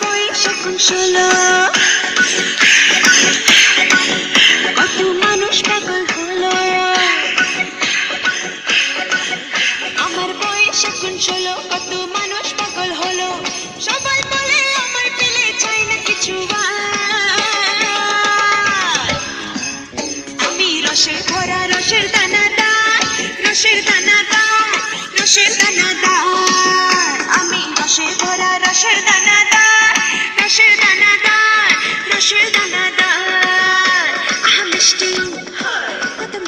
koy şapım şala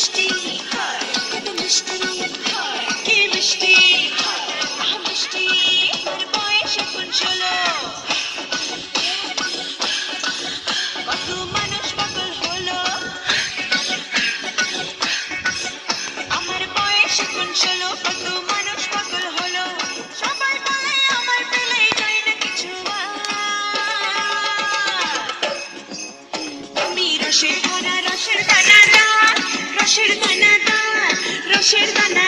মিষ্টি কত মিষ্টি কি মিষ্টি মিষ্টি। আমার বয়স এখন রসের ভরা রসের দানাদার রসের দানাদার।